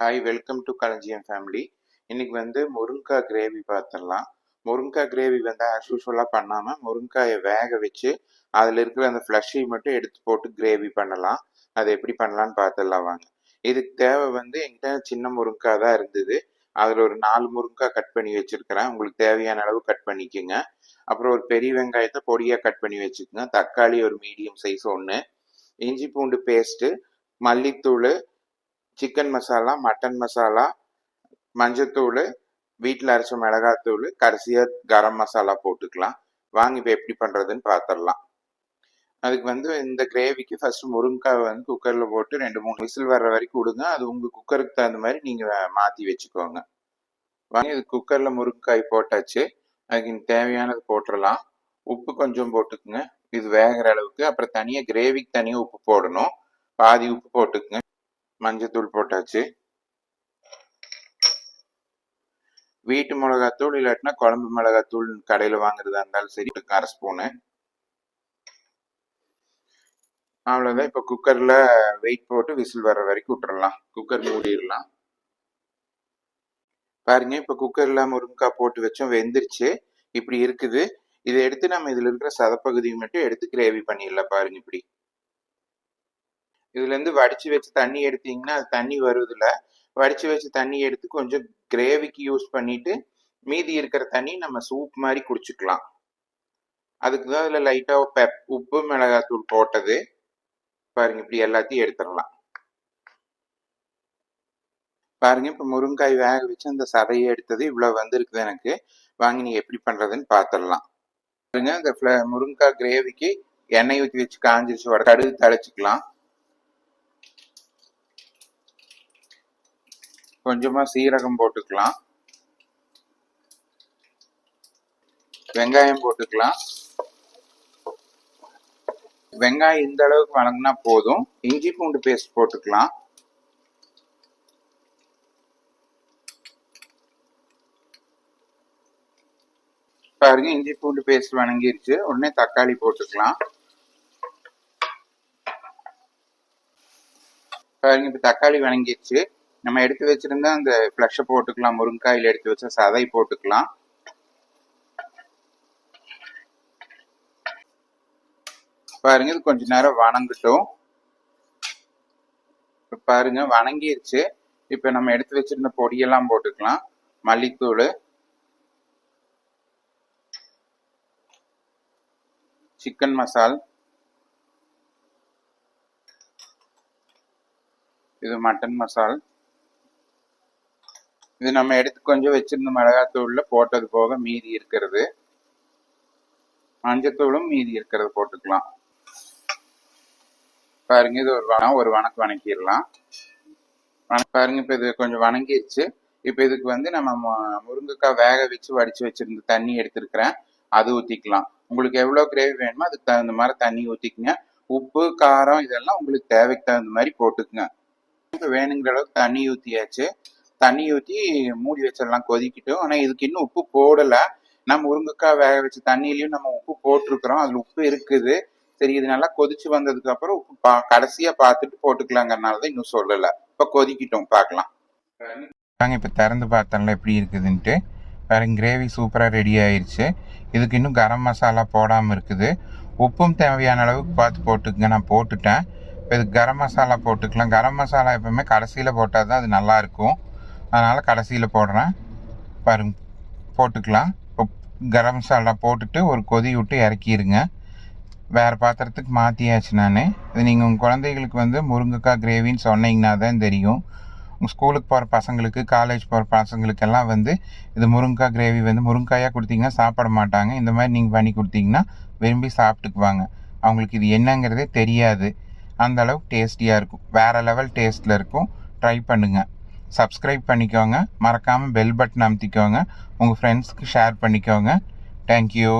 Hi welcome to Kalanjiyam family இன்னைக்கு வந்து முருங்காய் gravy பார்த்துடலாம். முருங்காய் கிரேவி வந்து ஆஸ் யூஸ்வலாக பண்ணாமல் முருங்காயை வேக வச்சு அதில் இருக்கிற அந்த ஃப்ளஷை மட்டும் எடுத்து போட்டு கிரேவி பண்ணலாம். அதை எப்படி பண்ணலான்னு பார்த்துடலாம் வாங்க. இதுக்கு தேவை வந்து என்கிட்ட சின்ன முருங்காய் தான் இருந்தது. அதில் ஒரு நாலு முருங்காய் கட் பண்ணி வச்சுருக்கிறேன். உங்களுக்கு தேவையான அளவு கட் பண்ணிக்கோங்க. அப்புறம் ஒரு பெரிய வெங்காயத்தை பொடியாக கட் பண்ணி வச்சுக்கோங்க. தக்காளி ஒரு மீடியம் சைஸ் ஒன்று இஞ்சி பூண்டு பேஸ்ட்டு மல்லித்தூள் சிக்கன் மசாலா மட்டன் மசாலா மஞ்சத்தூள் வீட்டில் அரைச்ச மிளகாத்தூள் கடைசியாக கரம் மசாலா போட்டுக்கலாம். வாங்கி இப்போ எப்படி பண்ணுறதுன்னு பார்த்துடலாம் அதுக்கு வந்து இந்த கிரேவிக்கு ஃபஸ்ட்டு முருங்கைக்காய் வந்து குக்கரில் போட்டு ரெண்டு மூணு விசில் வர்ற வரைக்கும் விடுங்க. அது உங்கள் குக்கருக்கு தகுந்த மாதிரி நீங்கள் மாற்றி வச்சுக்கோங்க. வாங்கி இது குக்கரில் முருங்கைக்காய் போட்டாச்சு. அதுக்கு தேவையானது போட்டுடலாம் உப்பு கொஞ்சம் போட்டுக்குங்க. இது வேகிற அளவுக்கு. அப்புறம் தனியாக கிரேவிக்கு தனியாக உப்பு போடணும். பாதி உப்பு போட்டுக்குங்க. மஞ்சத்தூள் போட்டாச்சு. வீட்டு மிளகாத்தூள் இல்லாட்டினா குழம்பு மிளகாத்தூள் கடையில் வாங்குறதா இருந்தாலும் சரி அரை ஸ்பூனு. அவ்வளோதான் இப்போ குக்கரில் வெயிட் போட்டு விசில் வர வரைக்கும் விட்டுறலாம். குக்கர் மூடிடலாம். பாருங்க இப்போ குக்கரில் முருங்கைக்காய் போட்டு வச்சோம் வெந்துருச்சு. இப்படி இருக்குது. இதை எடுத்து நம்ம இதில் இருக்கிற சதப்பகுதியை மட்டும் எடுத்து கிரேவி பண்ணிடலாம் பாருங்க இப்படி. இதுல இருந்து வடிச்சு வச்சு தண்ணி எடுத்தீங்கன்னா அது தண்ணி வருவதில்ல. வடிச்சு வச்சு தண்ணி எடுத்து கொஞ்சம் கிரேவிக்கு யூஸ் பண்ணிட்டு மீதி இருக்கிற தண்ணி நம்ம சூப் மாதிரி குடிச்சுக்கலாம். அதுக்கு தான் அதில் லைட்டாக பெப் உப்பு மிளகாத்தூள் போட்டது. பாருங்க இப்படி எல்லாத்தையும் எடுத்துடலாம். பாருங்க இப்போ முருங்காய் வேக வச்சு அந்த சதையை எடுத்தது இவ்வளோ வந்திருக்குது எனக்கு. வாங்கி நீங்கள் எப்படி பண்ணுறதுன்னு பார்த்துடலாம் பாருங்க இந்த முருங்காய் கிரேவிக்கு எண்ணெய் ஊற்றி வச்சு காஞ்சிருச்சு வர கடுகு தழைச்சிக்கலாம். கொஞ்சமா சீரகம் போட்டுக்கலாம். வெங்காயம் போட்டுக்கலாம். வெங்காயம் இந்த அளவுக்கு வணங்கினா போதும். இஞ்சி பூண்டு பேஸ்ட் போட்டுக்கலாம். பாருங்க இஞ்சி பூண்டு பேஸ்ட் வணங்கிருச்சு. உடனே தக்காளி போட்டுக்கலாம். பாருங்க இப்ப தக்காளி வணங்கிருச்சு. நம்ம எடுத்து வச்சிருந்தா அந்த ஃப்ளஷை போட்டுக்கலாம் முருங்காயில் எடுத்து வச்ச சதை போட்டுக்கலாம். பாருங்க இது கொஞ்ச நேரம் வணங்கட்டும். இப்போ பாருங்க வணங்கிருச்சு. இப்போ நம்ம எடுத்து வச்சிருந்த பொடியெல்லாம் போட்டுக்கலாம். மல்லித்தூள். சிக்கன் மசால். இது மட்டன் மசால். இது நம்ம எடுத்து கொஞ்சம் வச்சிருந்த மிளகாத்தூள்ல போட்டது போக மீதி இருக்கிறது. மஞ்சத்தூளும் மீதி இருக்கிறது போட்டுக்கலாம். பாருங்க இது ஒரு வனம் ஒரு வணக்கு வணக்கிடலாம். பாருங்க இப்போ இது கொஞ்சம் வணங்கிடுச்சு. இப்போ இதுக்கு வந்து நம்ம முருங்கைக்காய் வேக வச்சு வடிச்சு வச்சிருந்த தண்ணி எடுத்துருக்கிறேன். அது ஊற்றிக்கலாம் உங்களுக்கு எவ்வளோ கிரேவி வேணுமோ அதுக்கு தகுந்த மாதிரி தண்ணி ஊற்றிக்குங்க உப்பு காரம் இதெல்லாம் உங்களுக்கு தேவைக்கு தகுந்த மாதிரி போட்டுக்குங்க. இப்போ வேணுங்கிற அளவுக்கு தண்ணி ஊற்றியாச்சு தண்ணி ஊற்றி மூடி வச்சிடலாம் கொதிக்கிட்டும் ஆனால் இதுக்கு இன்னும் உப்பு போடலை. நம்ம முருங்கைக்காய் வேக வச்ச தண்ணியிலையும் நம்ம உப்பு போட்டிருக்கிறோம். அதில் உப்பு இருக்குது. சரி இது நல்லா கொதிச்சு வந்ததுக்கு அப்புறம் உப்பு பா கடைசியாக பார்த்துட்டு போட்டுக்கலாங்கிறனால தான் இன்னும் சொல்லலை. இப்போ கொதிக்கிட்டோம் பார்க்கலாம். நாங்கள் இப்போ திறந்து பார்த்தோம்ல எப்படி இருக்குதுன்ட்டு. வேற கிரேவி சூப்பராக ரெடி ஆயிடுச்சு இதுக்கு இன்னும் கரம் மசாலா போடாமல் இருக்குது. உப்பும் தேவையான அளவுக்கு பார்த்து போட்டுக்கங்க. நான் போட்டுட்டேன். இப்போ இதுக்கு கரம் மசாலா போட்டுக்கலாம். கரம் மசாலா எப்பவுமே கடைசியில் போட்டால் தான் அது நல்லாயிருக்கும் அதனால் கடைசியில் போடுறேன். பாருங்க போட்டுக்கலாம். இப்போ கரம் மசாலா போட்டுட்டு ஒரு கொதி விட்டு இறக்கிடுங்க வேறு பாத்திரத்துக்கு மாற்றியாச்சு நான். இது நீங்கள் உங்கள் குழந்தைகளுக்கு வந்து முருங்கைக்காய் கிரேவின்னு சொன்னீங்கன்னா தான் தெரியும். உங்கள் ஸ்கூலுக்கு போகிற பசங்களுக்கு காலேஜ் போகிற பசங்களுக்கெல்லாம் வந்து இது முருங்கைக்காய் கிரேவி வந்து முருங்காயாக கொடுத்தீங்கன்னா சாப்பிட மாட்டாங்க. இந்த மாதிரி நீங்கள் பண்ணி கொடுத்தீங்கன்னா விரும்பி சாப்பிட்டுக்குவாங்க அவங்களுக்கு இது என்னங்கிறதே தெரியாது. அந்த அளவுக்கு டேஸ்டியாக இருக்கும். வேறு லெவல் டேஸ்ட்டில் இருக்கும். ட்ரை பண்ணுங்கள் சப்ஸ்கிரைப் பண்ணிக்கோங்க. மறக்காமல் பெல் பட்டன் அமுத்திக்கோங்க. உங்கள் ஃப்ரெண்ட்ஸ்க்கு ஷேர் பண்ணிக்கோங்க. தேங்க்யூ